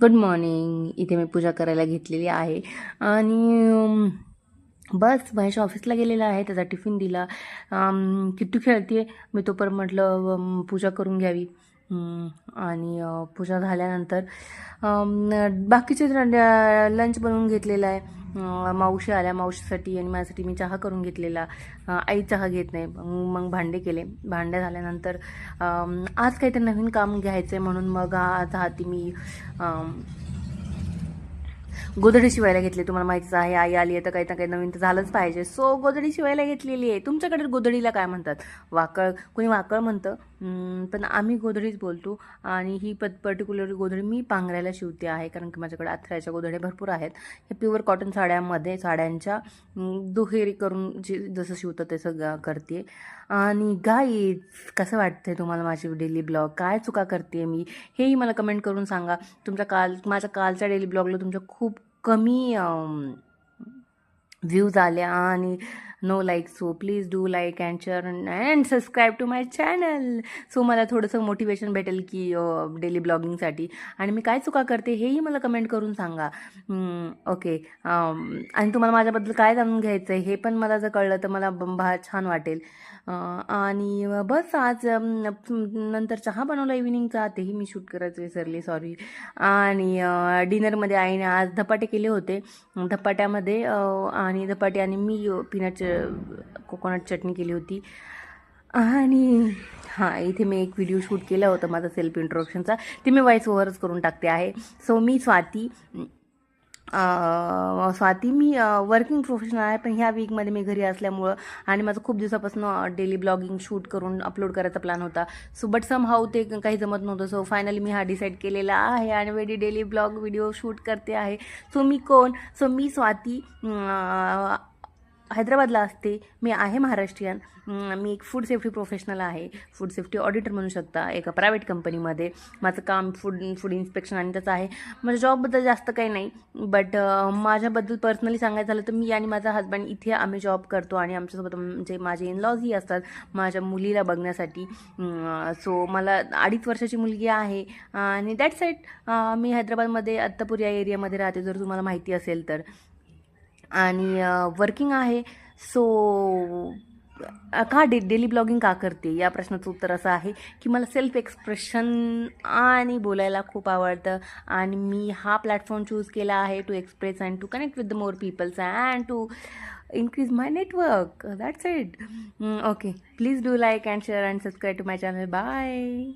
Good morning इथे मी पूजा करायला घेतलेली आहे. आणि बस महेश ऑफिसला गेलेला आहे. त्याचा टिफिन दिला. किट्टू खेळते मी तोपर्यंत म्हटलं पूजा करून घ्यावी. आणि पूजा झाल्यानंतर बाकीचे लंच बनवून घेतलेला आहे. मावशी आल्या मावशीसाठी आणि माझ्यासाठी मी चहा करून घेतलेला. आई चहा घेत नाही. मग मग भांडे केले. भांडे झाल्यानंतर आज काहीतरी नवीन काम घ्यायचं आहे म्हणून मग आज हाती मी गोधडी शिवायला घेतली. तुम्हाला माहितीच आहे आई आली आहे तर काही ना काही नवीन तर झालंच पाहिजे. सो गोधडी शिवायला घेतलेली आहे. तुमच्याकडे गोधडीला काय म्हणतात? वाकळ. कोणी वाकळ म्हणतं? पण आम्ही गोधडीच बोलतो आणि ही प पर्टिक्युलर गोधडी मी पांघरायला शिवते आहे. कारण की माझ्याकडे अथऱ्याच्या गोधड्या भरपूर आहेत. हे प्युअर कॉटन साड्यामध्ये साड्यांच्या दुहेरी करून जे जसं शिवतं तसं गा करते. आणि गाई कसं वाटतंय तुम्हाला माझी डेली ब्लॉग काय चुका करते मी? हेही मला कमेंट करून सांगा. तुमच्या काल माझ्या कालच्या डेली ब्लॉगला तुमच्या खूप कमी व्ह्यूज आल्या आणि no like so please do like and share and subscribe to my channel so मला थोडंसं मोटिवेशन भेटेल की डेली ब्लॉगिंगसाठी आणि मी काय चुका करते हेही मला कमेंट करून सांगा. ओके आणि तुम्हाला माझ्याबद्दल काय जाणून घ्यायचं आहे हे पण मला जर कळलं तर मला बंबा छान वाटेल. आणि बस आज नंतर चहा बनवला इव्हिनिंगचा तेही मी शूट करायचं विसरले सॉरी आणि डिनरमध्ये आईने आज धपाटे केले होते. धपाट्यामध्ये आणि धपाटे आणि मी पीनट कोकोनट चटणी केली होती. आणि हां इथे मी एक व्हिडिओ शूट केला होता माझा सेल्फ इंट्रोडक्शनचा ते मी व्हॉइस ओव्हरच करून टाकते आहे. सो मी स्वाती स्वाती मी वर्किंग प्रोफेशनल आहे पण ह्या वीकमध्ये मी घरी असल्यामुळं आणि माझं खूप दिवसापासून डेली ब्लॉगिंग शूट करून अपलोड करायचा प्लॅन होता. सो बट सम हाऊ ते काही जमत नव्हतं. सो फायनली मी हा डिसाईड केलेला आहे आणि वेडी डेली ब्लॉग व्हिडिओ शूट करते आहे. सो मी कोण? सो मी स्वाती हैदराबादला असते. मी आहे महाराष्ट्रीयन. मी एक फूड सेफ्टी प्रोफेशनल आहे. फूड सेफ्टी ऑडिटर म्हणू शकता. एका प्रायव्हेट कंपनीमध्ये माझं काम फूड फूड इन्स्पेक्शन आणि त्याचं आहे. माझ्या जॉबबद्दल जास्त काही नाही. बट माझ्याबद्दल पर्सनली सांगायचं झालं तर मी आणि माझा हजबंड इथे आम्ही जॉब करतो आणि आमच्यासोबत म्हणजे माझे इनलॉजही असतात. माझ्या मुलीला बघण्यासाठी. सो मला अडीच वर्षाची मुलगी आहे. आणि दॅट साईड मी हैदराबादमध्ये अत्तापूर या एरियामध्ये राहते. जर तुम्हाला माहिती असेल तर. आणि वर्किंग आहे. सो का डे डेली ब्लॉगिंग का करते? या प्रश्नाचं उत्तर असं आहे की मला सेल्फ एक्सप्रेशन आणि बोलायला खूप आवडतं. आणि मी हा प्लॅटफॉर्म चूज केला आहे to express and to connect with the more peoples and to increase my network that's it okay please do like and share and subscribe to my channel bye